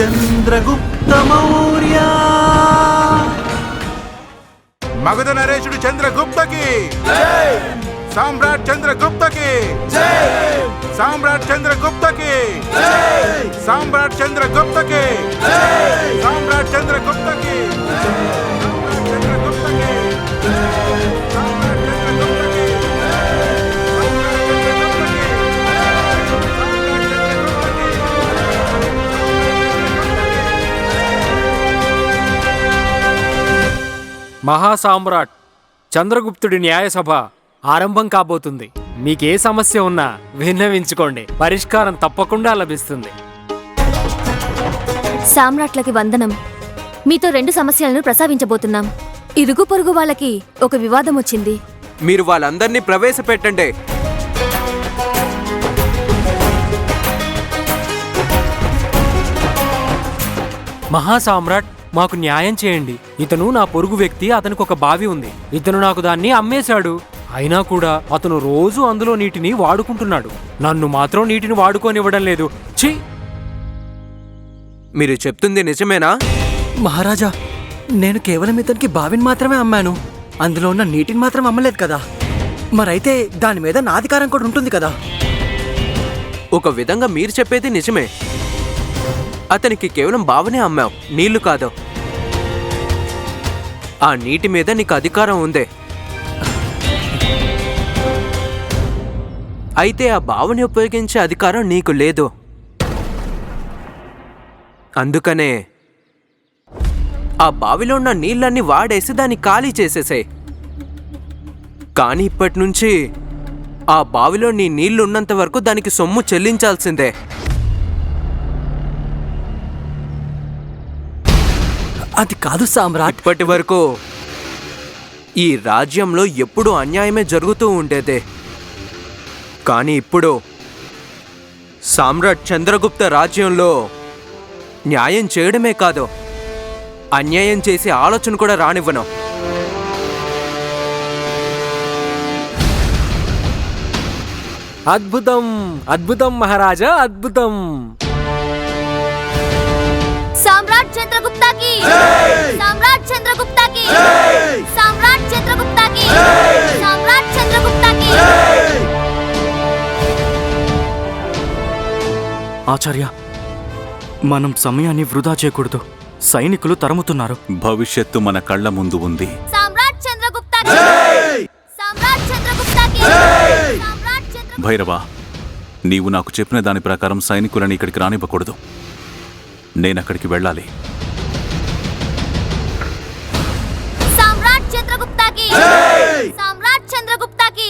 చంద్రగుప్త మౌర్య. మగధ నరేషుడు చంద్రగుప్తకి. సామ్రాట్ చంద్రగుప్తకి. సామ్రాట్ చంద్రగుప్తకి. సామ్రాట్ చంద్రగుప్తకి. సామ్రాట్ చంద్రగుప్తకి. సామ్రాట్ చంద్రగుప్తకి. మహాసామ్రాట్ చంద్రగుప్తుడి న్యాయసభ ఆరంభం కాబోతుంది. మీకే సమస్య ఉన్నా విన్నవించుకోండి. పరిష్కారం తప్పకుండా లభిస్తుంది. సామ్రాట్లకి వందనం. మీతో రెండు సమస్యలను ప్రస్తావించబోతున్నాం. ఇరుగు పొరుగు వాళ్ళకి ఒక వివాదం వచ్చింది. మీరు వాళ్ళందరినీ ప్రవేశపెట్టండి. మహాసామ్రాట్ మాకు న్యాయం చేయండి. ఇతను నా పొరుగు వ్యక్తి అతనికి ఒక బావి ఉంది. ఇతను నాకు దాన్ని అమ్మేశాడు. అయినా కూడా అతను రోజు అందులో నీటిని వాడుకుంటున్నాడు. నన్ను మాత్రం నీటిని వాడుకోనివ్వడం లేదు. ఛీ! మీరు చెప్తుంది నిజమేనా? మహారాజా నేను కేవలం ఇతనికి బావిని మాత్రమే అమ్మాను. అందులో ఉన్న నీటిని మాత్రం అమ్మలేదు కదా. మరైతే దాని మీద నా అధికారం కూడా ఉంటుంది కదా. ఒక విధంగా మీరు చెప్పేది నిజమే. అతనికి కేవలం బావనే అమ్మావు నీళ్ళు కాదు. ఆ నీటి మీద నీకు అధికారం ఉందే. అయితే ఆ బావని ఉపయోగించే అధికారం నీకు లేదు. అందుకనే ఆ బావిలో ఉన్న నీళ్ళన్నీ వాడేసి దాన్ని ఖాళీ చేసేసాయి. కానీ ఇప్పటి నుంచి ఆ బావిలో నీ నీళ్ళున్నంత వరకు దానికి సొమ్ము చెల్లించాల్సిందే. అది కాదు సామ్రాట్. ఇప్పటి వరకు ఈ రాజ్యంలో ఎప్పుడూ అన్యాయమే జరుగుతూ ఉండేదే. కానీ ఇప్పుడు సామ్రాట్ చంద్రగుప్త రాజ్యంలో న్యాయం చేయడమే కాదు అన్యాయం చేసే ఆలోచన కూడా రానివ్వను. అద్భుతం అద్భుతం మహారాజా అద్భుతం. చంద్రగుప్తాకి సామ్రాట్ చంద్రగుప్తాకి సామ్రాట్ చంద్రగుప్తాకి సామ్రాట్ చంద్రగుప్తాకి ఆచార్య మనం సమయాన్ని వృధా చేయకూడదు. సైనికులు తరుముతున్నారు. భవిష్యత్తు మన కళ్ళ ముందు ఉంది. సామ్రాట్ చంద్రగుప్తాకి సామ్రాట్ చంద్రగుప్తాకి సామ్రాట్ చంద్ర భైరవ నీవు నాకు చెప్పిన దాని ప్రకారం సైనికులను ఇక్కడికి రానివ్వకూడదు. నేనక్కడికి వెళ్ళాలి. సామ్రాట్ చంద్రగుప్తాకి!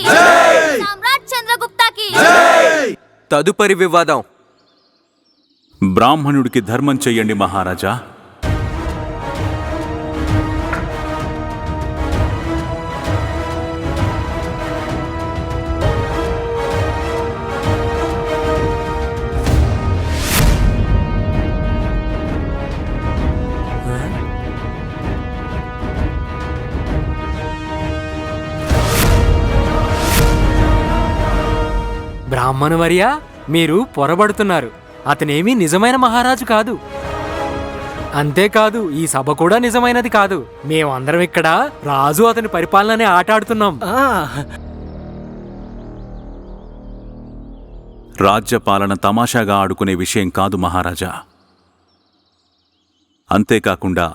సామ్రాట్ చంద్రగుప్తాకి! తదుపరి వివాదం. బ్రాహ్మణుడికి ధర్మం చెయ్యండి మహారాజా. బ్రాహ్మణవర్య? మీరు పొరబడుతున్నారు. అతనేమీ నిజమైన మహారాజు కాదు. అంతేకాదు ఈ సభ కూడా నిజమైనది కాదు. మేమందరం ఇక్కడ రాజు అతని పరిపాలననే ఆట ఆడుతున్నాం రాజ్యపాలన తమాషాగా ఆడుకునే విషయం కాదు మహారాజా. అంతేకాకుండా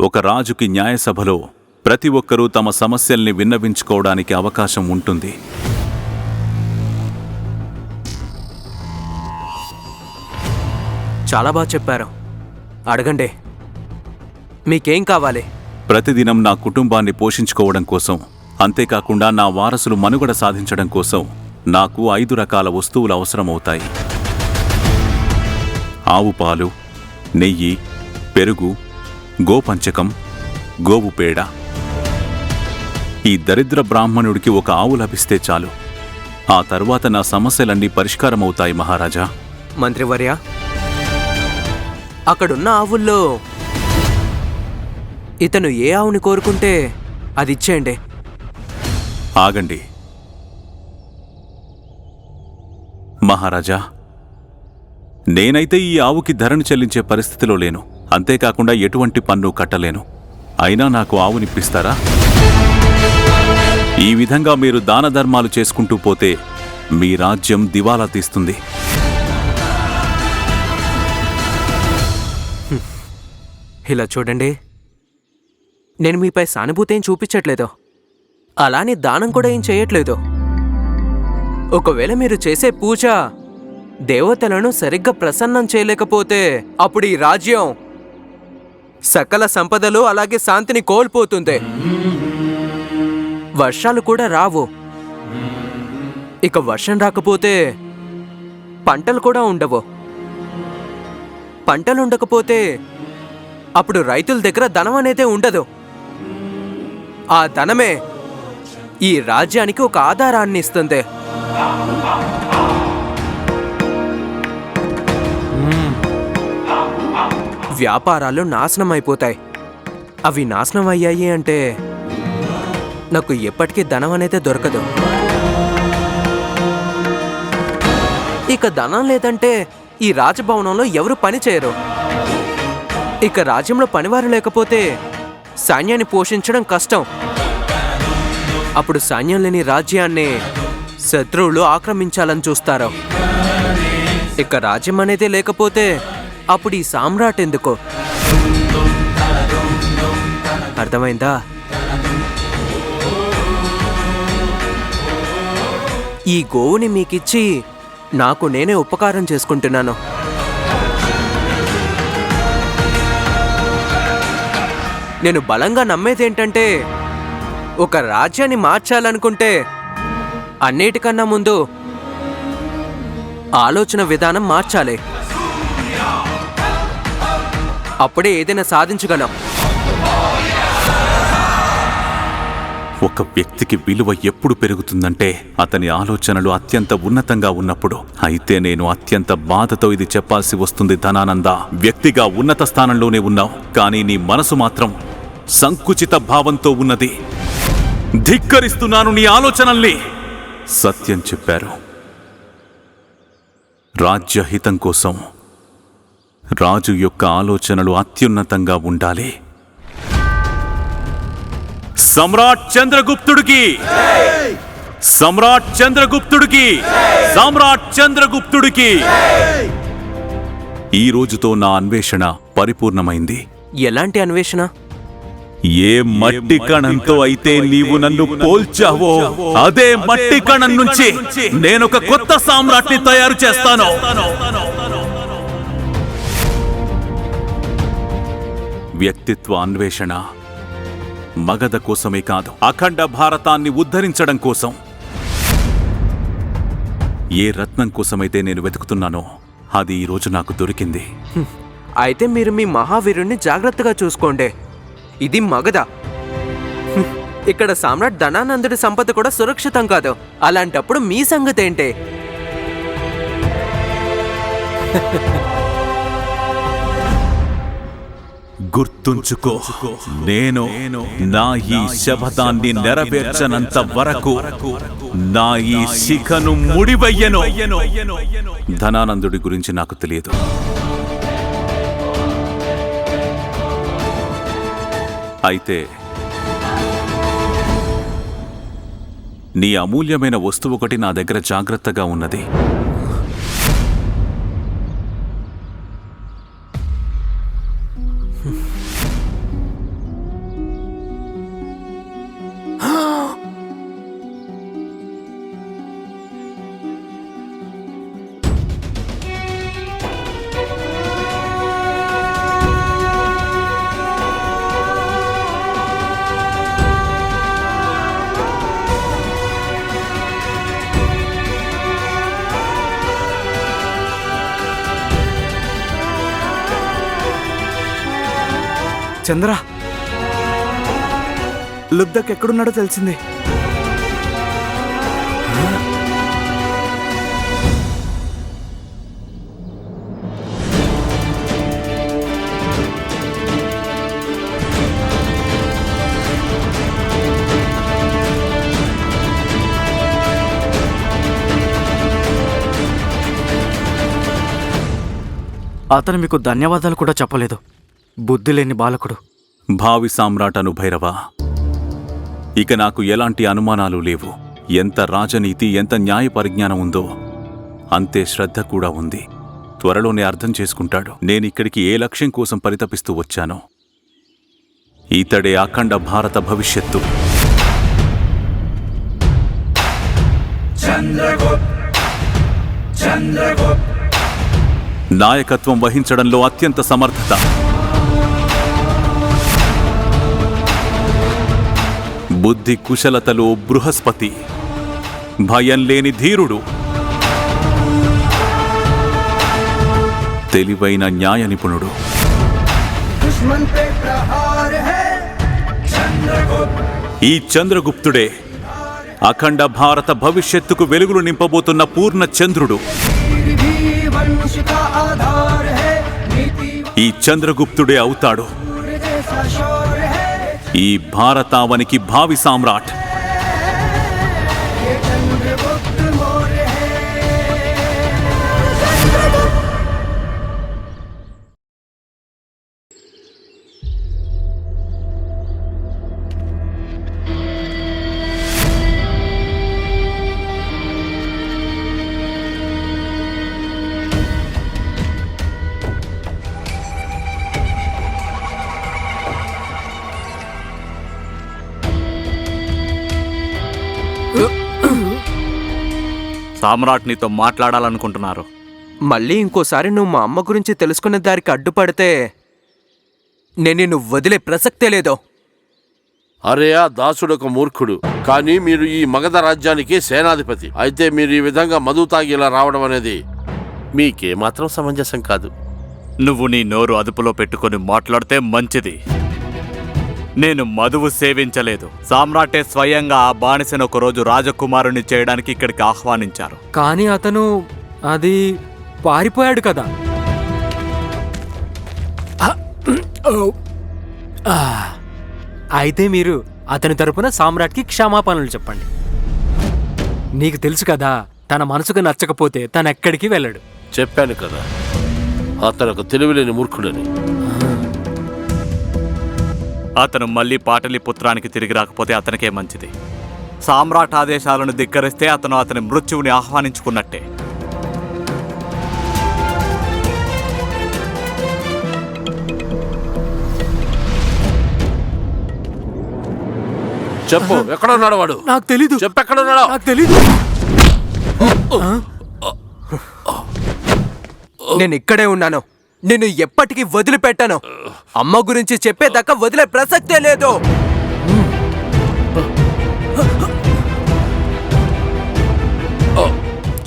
ఒక రాజుకి న్యాయసభలో ప్రతి ఒక్కరూ తమ సమస్యల్ని విన్నవించుకోవడానికి అవకాశం ఉంటుంది. చాలా బాగా చెప్పారు. అడగండి. మీకేం కావాలి? ప్రతిదినం నా కుటుంబాన్ని పోషించుకోవడం కోసం అంతేకాకుండా నా వారసులు మనుగడ సాధించడం కోసం నాకు ఐదు రకాల వస్తువులు అవసరమవుతాయి. ఆవు పాలు నెయ్యి పెరుగు గోపంచకం గోవు పేడ. ఈ దరిద్ర బ్రాహ్మణుడికి ఒక ఆవు లభిస్తే చాలు. ఆ తర్వాత నా సమస్యలన్నీ పరిష్కారమవుతాయి మహారాజా. మంత్రివర్య అక్కడున్న ఆవుల్లో. ఇతను ఏ ఆవుని కోరుకుంటే అది ఇచ్చేయండి. ఆగండి. మహారాజా నేనైతే ఈ ఆవుకి ధరను చెల్లించే పరిస్థితిలో లేను. అంతేకాకుండా ఎటువంటి పన్ను కట్టలేను. అయినా నాకు ఆవునిప్పిస్తారా? ఈ విధంగా మీరు దాన ధర్మాలు చేసుకుంటూ పోతే మీ రాజ్యం దివాలా తీస్తుంది. ఇలా చూడండి. నేను మీపై సానుభూతి ఏం చూపించట్లేదు. అలానే దానం కూడా ఏం చేయట్లేదు. ఒకవేళ మీరు చేసే పూజ దేవతలను సరిగ్గా ప్రసన్నం చేయలేకపోతే అప్పుడు ఈ రాజ్యం సకల సంపదలు అలాగే శాంతిని కోల్పోతుంది. వర్షాలు కూడా రావు. ఇక వర్షం రాకపోతే పంటలు కూడా ఉండవు. పంటలు ఉండకపోతే అప్పుడు రైతుల దగ్గర ధనం అనేదే ఉండదు. ఆ ధనమే ఈ రాజ్యానికి ఒక ఆధారాన్ని ఇస్తుంది. వ్యాపారాలు నాశనం అయిపోతాయి అవి నాశనం అయ్యాయి అంటే నాకు ఎప్పటికీ ధనం అనేది దొరకదు. ఇక ధనం లేదంటే ఈ రాజభవనంలో ఎవరు పని చేయరు. ఇక రాజ్యంలో పనివారు లేకపోతే సైన్యాన్ని పోషించడం కష్టం. అప్పుడు సైన్యం లేని రాజ్యాన్ని శత్రువులు ఆక్రమించాలని చూస్తారు. ఇక రాజ్యం అనేది లేకపోతే అప్పుడు ఈ సామ్రాట్ ఎందుకు? అర్థమైందా? ఈ గోవుని మీకిచ్చి నాకు నేనే ఉపకారం చేసుకుంటున్నాను. నేను బలంగా నమ్మేదేంటంటే ఒక రాజ్యాన్ని మార్చాలనుకుంటే అన్నిటికన్నా ముందు ఆలోచన విధానం మార్చాలి. అప్పుడే ఏదైనా సాధించగలం. ఒక వ్యక్తికి విలువ ఎప్పుడు పెరుగుతుందంటే అతని ఆలోచనలు అత్యంత ఉన్నతంగా ఉన్నప్పుడు. అయితే నేను అత్యంత బాధతో ఇది చెప్పాల్సి వస్తుంది ధనానంద. వ్యక్తిగా ఉన్నత స్థానంలోనే ఉన్నావు కానీ నీ మనసు మాత్రం సంకుచిత భావంతో ఉన్నది. ధిక్కరిస్తున్నాను నీ ఆలోచనల్ని సత్యం చెప్పారు. రాజ్యహితం కోసం రాజు యొక్క ఆలోచనలు అత్యున్నతంగా ఉండాలి. సమ్రాట్ చంద్రగుప్తుడికి. సమ్రాట్ చంద్రగుప్తుడికి. సమ్రాట్ చంద్రగుప్తుడికి. ఈ రోజుతో నా అన్వేషణ పరిపూర్ణమైంది. ఎలాంటి అన్వేషణ? ఏ మట్టి కణంతో అయితే నీవు నన్ను పోల్చావో అదే మట్టి కణం నుంచి నేనొక కొత్త సామ్రాట్ని తయారు చేస్తాను. వ్యక్తిత్వ అన్వేషణ మగధ కోసమే కాదు అఖండ భారతాన్ని ఉద్ధరించడం కోసం. ఏ రత్నం కోసమైతే నేను వెతుకుతున్నానో అది ఈరోజు నాకు దొరికింది. అయితే మీరు మీ మహావీరుణ్ణి జాగ్రత్తగా చూసుకోండి. ఇది మగధ. ఇక్కడ సామ్రాట్ ధనానందుడి సంపద కూడా సురక్షితం కాదు. అలాంటప్పుడు మీ సంగతి ఏంటి గుర్తుంచుకో. నేను నా ఈ శపథాన్ని నెరవేర్చనంత వరకు నా ఈ శిఖను ముడివయ్యను. ధనానందుడి గురించి నాకు తెలియదు. అయితే నీ అమూల్యమైన వస్తువు ఒకటి నా దగ్గర జాగ్రత్తగా ఉన్నది. చంద్ర. లుబ్దక్ ఎక్కడున్నాడో తెలిసింది. అతను మీకు ధన్యవాదాలు కూడా చెప్పలేదు. బుద్ధి లేని బాలకుడు. భావి సామ్రాటను భైరవ ఇక నాకు ఎలాంటి అనుమానాలు లేవు. ఎంత రాజనీతి ఎంత న్యాయ పరిజ్ఞానం ఉందో అంతే శ్రద్ధ కూడా ఉంది. త్వరలోనే అర్థం చేసుకుంటాడు. నేనిక్కడికి ఏ లక్ష్యం కోసం పరితపిస్తూ వచ్చానో. ఇతడే అఖండ భారత భవిష్యత్తు. నాయకత్వం వహించడంలో అత్యంత సమర్థత. బుద్ధి కుశలతలో బృహస్పతి. భయం లేని ధీరుడు. తెలివైన న్యాయ నిపుణుడు. ఈ చంద్రగుప్తుడే అఖండ భారత భవిష్యత్తుకు వెలుగులు నింపబోతున్న పూర్ణ చంద్రుడు. ఈ చంద్రగుప్తుడే అవుతాడు. ఈ భారతావనికి భావి సామ్రాట్. సామ్రాట్ నీతో మాట్లాడాలనుకుంటున్నారు. మళ్ళీ ఇంకోసారి నువ్వు మా అమ్మ గురించి తెలుసుకునే దారికి అడ్డుపడితే నేను నిన్ను వదిలే ప్రసక్తే లేదో. అరే ఆ దాసుడొక మూర్ఖుడు. కానీ మీరు ఈ మగధ రాజ్యానికి సేనాధిపతి. అయితే మీరు ఈ విధంగా మధు తాగి ఇలా రావడం అనేది మీకేమాత్రం సమంజసం కాదు. నువ్వు నీ నోరు అదుపులో పెట్టుకొని మాట్లాడితే మంచిది. నేను మధువు సేవించలేదు. సామ్రాటే స్వయంగా ఆ బానిసను ఒకరోజు రాజకుమారుని చేయడానికి ఇక్కడికి ఆహ్వానించారు. కానీ అతను అది పారిపోయాడు కదా. ఆ, ఓ. ఆ, అయితే మీరు అతని తరపున సామ్రాట్కి క్షమాపణలు చెప్పండి. నీకు తెలుసు కదా తన మనసుకు నచ్చకపోతే తను ఎక్కడికి వెళ్ళడు. చెప్పాను కదా అతను ఒక తెలివిలేని మూర్ఖుడని. అతను మళ్ళీ పాటలిపుత్రానికి తిరిగి రాకపోతే అతనికే మంచిది. సామ్రాట్ ఆదేశాలను ధిక్కరిస్తే అతను అతని మృత్యువుని ఆహ్వానించుకున్నట్టే. చెప్పు ఎక్కడ ఉన్నాడు వాడు? నాకు తెలీదు. చెప్పు ఎక్కడ ఉన్నాడు నాకు తెలీదు. నేను ఇక్కడే ఉన్నాను. నిన్ను ఎప్పటికీ వదిలిపెట్టాను. అమ్మ గురించి చెప్పేదాకా వదిలే ప్రసక్తే లేదు.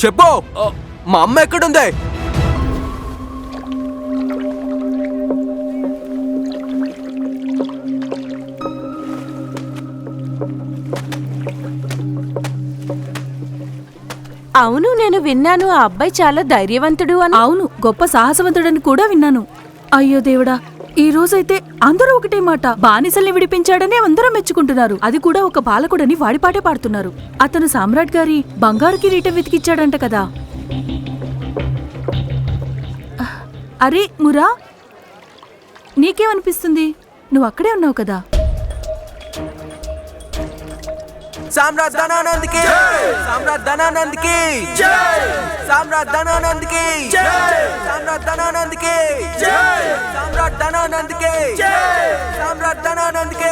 చెప్పు. మా అమ్మ ఎక్కడుంది? అవును నేను విన్నాను ఆ అబ్బాయి చాలా ధైర్యవంతుడు అని. అవును గొప్ప సాహసవంతుడని కూడా విన్నాను. అయ్యో దేవుడా ఈ రోజైతే అందరూ ఒకటే మాట బానిసల్ని విడిపించాడని అందరూ మెచ్చుకుంటున్నారు. అది కూడా ఒక బాలకుడని వాడిపాటే పాడుతున్నారు. అతను సామ్రాట్ గారి బంగారు కిరీటం వెతికిచ్చాడంట కదా. అరే మురా నీకేమనిపిస్తుంది? నువ్వు అక్కడే ఉన్నావు కదా. సామ్రాట్ ధనానంద్కి. సామ్రాట్ ధనానంద్కి. సామ్రాట్ ధనానంద్కి. సామ్రాట్ ధనానంద్కి. సామ్రాట్ ధనానంద్కి. సామ్రాట్ ధనానంద్కి.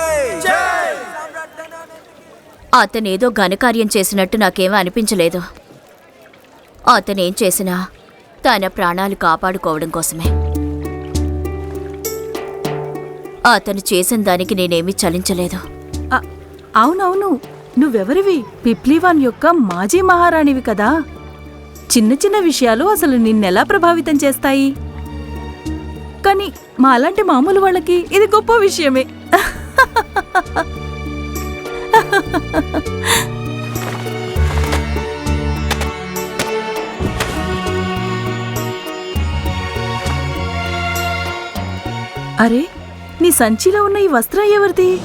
అతనేదో ఘనకార్యం చేసినట్టు నాకేమీ అనిపించలేదు. అతనేం చేసినా తన ప్రాణాలు కాపాడుకోవడం కోసమే. అతను చేసిన దానికి నేనేమీ చలించలేదు. అవునవును. నువ్వెవరివి? పిప్లీవాన్ యొక్క మాజీ మహారాణివి కదా. చిన్న చిన్న విషయాలు అసలు నిన్నెలా ప్రభావితం చేస్తాయి? కానీ మాలాంటి మామూలు వాళ్ళకి ఇది గొప్ప విషయమే. అరే నీ సంచిలో ఉన్న ఈ వస్త్రం ఎవరిది?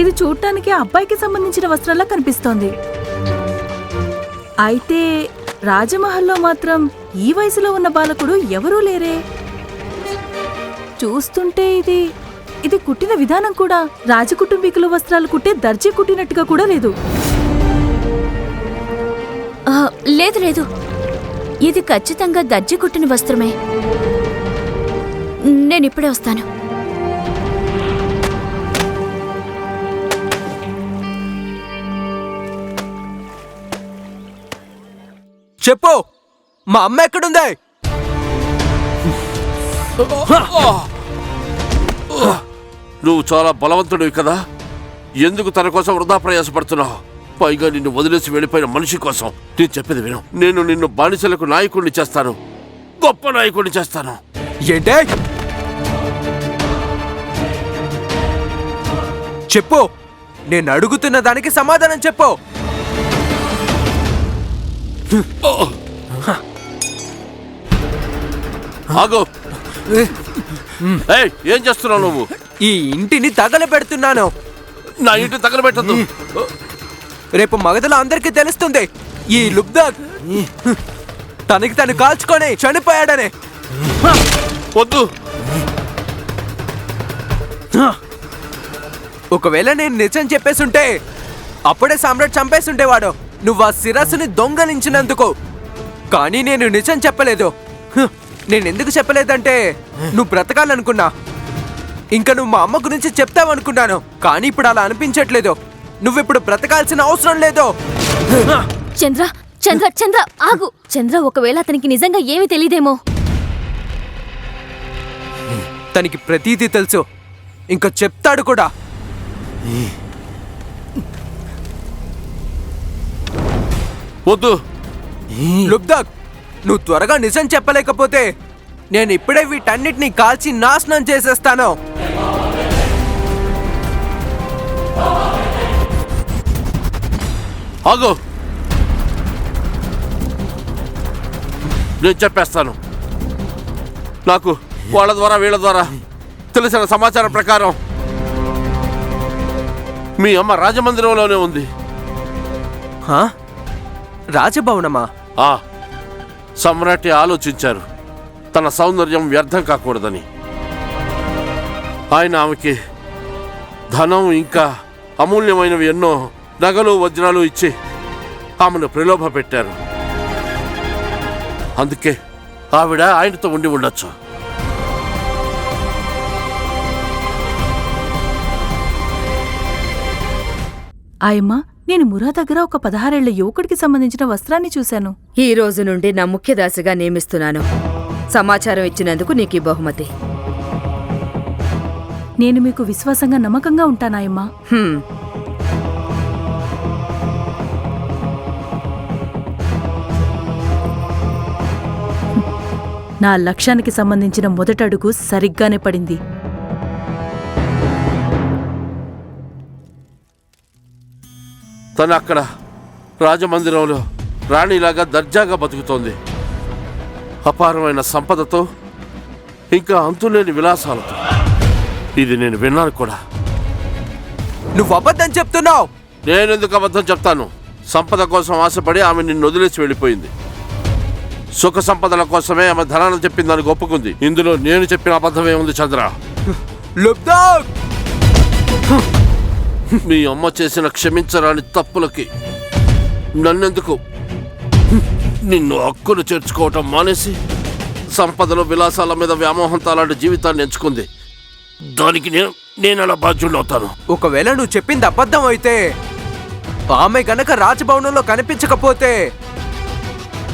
ఇది చూడటానికి అబ్బాయికి సంబంధించిన వస్త్రంలా కనిపిస్తోంది. అయితే రాజమహల్లో మాత్రం ఈ వయసులో ఉన్న బాలకుడు ఎవరూ లేరే. చూస్తుంటే ఇది ఇది కుట్టిన విధానం కూడా. రాజకుటుంబీకుల వస్త్రాలు కుట్టే దర్జీ కుట్టినట్టుగా కూడా లేదు. లేదు లేదు. ఇది ఖచ్చితంగా దర్జీ కుట్టిన వస్త్రమే. నేను ఇప్పుడే వస్తాను. చెప్పు. మా అమ్మ ఎక్కడుంది? నువ్వు చాలా బలవంతుడివి కదా. ఎందుకు తన కోసం వృధా ప్రయాసపడుతున్నావు పైగా నిన్ను వదిలేసి వెళ్ళిపోయిన మనిషి కోసం. నేను చెప్పేది విను. నేను నిన్ను బానిసలకు నాయకుడిని చేస్తాను. గొప్ప నాయకుడిని చేస్తాను. ఏంటే? చెప్పు. నేను అడుగుతున్న దానికి సమాధానం చెప్పు. ఆగు. ఏం చేస్తున్నావు నువ్వు? ఈ ఇంటిని తగలబెడుతున్నాను. నా ఇంటి తగలబెట్టద్దు. రేపు మగధలో అందరికీ తెలుస్తుంది. ఈ లుబ్దా తనకి తను కాల్చుకొని చనిపోయాడని. వద్దు. ఒకవేళ నేను నిజం చెప్పేసుంటే అప్పుడే సామ్రాట్ చంపేసుండేవాడు. నువ్వు ఆ శిరస్సుని దొంగలించినందుకు. కానీ నేను నిజం చెప్పలేదు. హ్, నేను ఎందుకు చెప్పలేదంటే నువ్వు బ్రతకాలనుకున్నా. ఇంకా నువ్వు మా అమ్మ గురించి చెప్తావనుకున్నాను కానీ ఇప్పుడు అలా అనిపించట్లేదు. నువ్విప్పుడు బ్రతకాల్సిన అవసరం లేదు. చంద్ర చంద్ర చంద్ర ఆగు. చంద్ర ఒకవేళ అతనికి నిజంగా ఏమీ తెలియదేమో. తనకి ప్రతీదీ తెలుసు. ఇంకా చెప్తాడు కూడా. వద్దు. లుబ్దాక్ నువ్వు త్వరగా నిజం చెప్పలేకపోతే నేను ఇప్పుడే వీటన్నిటిని కాల్చి నాశనం చేసేస్తాను. ఆగు. నేను చెప్పేస్తాను. నాకు వాళ్ళ ద్వారా వీళ్ళ ద్వారా తెలిసిన సమాచారం ప్రకారం మీ అమ్మ రాజమందిరంలోనే ఉంది. హా? రాజభవనమా? ఆ సమ్రాటి ఆలోచించారు. తన సౌందర్యం వ్యర్థం కాకూడదని. ఆయన ఆమెకి ధనం ఇంకా అమూల్యమైనవి ఎన్నో నగలు వజ్రాలు ఇచ్చి ఆమెను ప్రలోభ పెట్టారు. అందుకే ఆవిడ ఆయనతో ఉండి ఉండొచ్చు. ఆయమ్మ నేను మురా దగ్గర ఒక పదహారేళ్ళ యువకుడికి సంబంధించిన వస్త్రాన్ని చూశాను. ఈ రోజు నుండి నా ముఖ్యదాసిగా నియమిస్తున్నాను. సమాచారం ఇచ్చినందుకు నీకు ఈ బహుమతి. నేను మీకు విశ్వాసంగా నమ్మకంగా ఉంటానాయమ్మా హ్మ్. నా లక్ష్యానికి సంబంధించిన మొదటడుగు సరిగ్గానే పడింది. తను అక్కడ రాజమందిరంలో రాణిలాగా దర్జాగా బతుకుతోంది. అపారమైన సంపదతో ఇంకా అంతులేని విలాసాలతో. ఇది నేను విన్నాను కూడా. నువ్వు అబద్ధం చెప్తున్నావు! నేనెందుకు అబద్ధం చెప్తాను? సంపద కోసం ఆశపడి ఆమె నిన్ను వదిలేసి వెళ్ళిపోయింది. సుఖ సంపదల కోసమే ఆమె ధనాన్ని చెప్పిందని ఒప్పుకుంది. ఇందులో నేను చెప్పిన అబద్ధమే ఉంది చంద్ర? లుబ్దాక్ మీ అమ్మ చేసిన క్షమించరాని తప్పులకి నన్నెందుకు? నిన్ను హక్కును చేర్చుకోవటం మానేసి సంపదలు విలాసాల మీద వ్యామోహం అలాంటి జీవితాన్ని ఎంచుకుంది. దానికి నేను నేను అలా బాధ్యుడవుతాను. ఒకవేళ నువ్వు చెప్పింది అబద్ధం అయితే ఆమె గనక రాజభవనంలో కనిపించకపోతే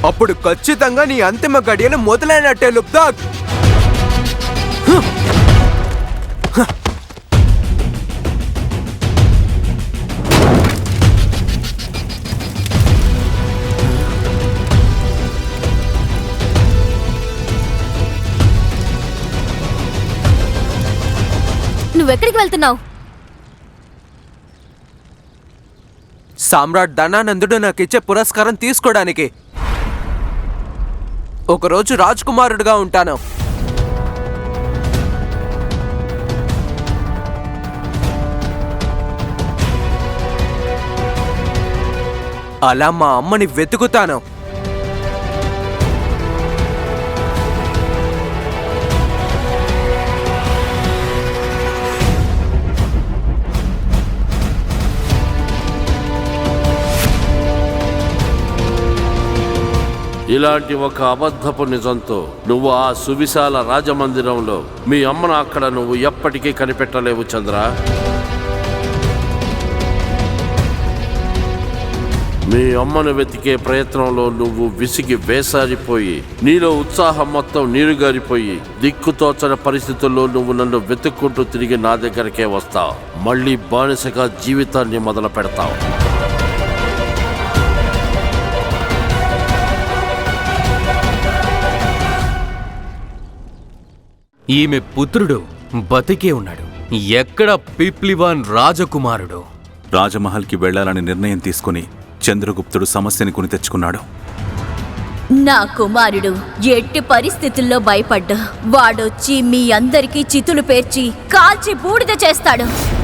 అప్పుడు ఖచ్చితంగా నీ అంతిమ గడియలు మొదలైనట్టే లుబ్దాక్ నువ్వెక్కడికి వెళ్తున్నావు? సామ్రాట్ ధనానందుడు నాకు ఇచ్చే పురస్కారం తీసుకోవడానికి ఒకరోజు రాజకుమారుడుగా ఉంటాను. అలా మా అమ్మని వెతుకుతాను. ఇలాంటి ఒక అబద్ధపు నిజంతో నువ్వు ఆ సువిశాల రాజమందిరంలో మీ అమ్మను అక్కడ నువ్వు ఎప్పటికీ కనిపెట్టలేవు చంద్ర. మీ అమ్మను వెతికే ప్రయత్నంలో నువ్వు విసిగి వేసారిపోయి నీలో ఉత్సాహం మొత్తం నీరుగారిపోయి దిక్కుతోచని పరిస్థితుల్లో నువ్వు నన్ను వెతుక్కుంటూ తిరిగి నా దగ్గరకే వస్తావు. మళ్ళీ బానిసగా జీవితాన్ని మొదలు పెడతావు ఈమె పుత్రుడు బతికే ఉన్నాడు. ఎక్కడ పిప్లివాన్ రాజకుమారుడు. రాజమహల్కి వెళ్ళాలని నిర్ణయం తీసుకుని చంద్రగుప్తుడు సమస్యని కొని తెచ్చుకున్నాడు. నా కుమారుడు ఎట్టి పరిస్థితుల్లో భయపడ్డా. వాడొచ్చి మీ అందరికీ చితులు పేర్చి కాల్చి బూడిద చేస్తాడు.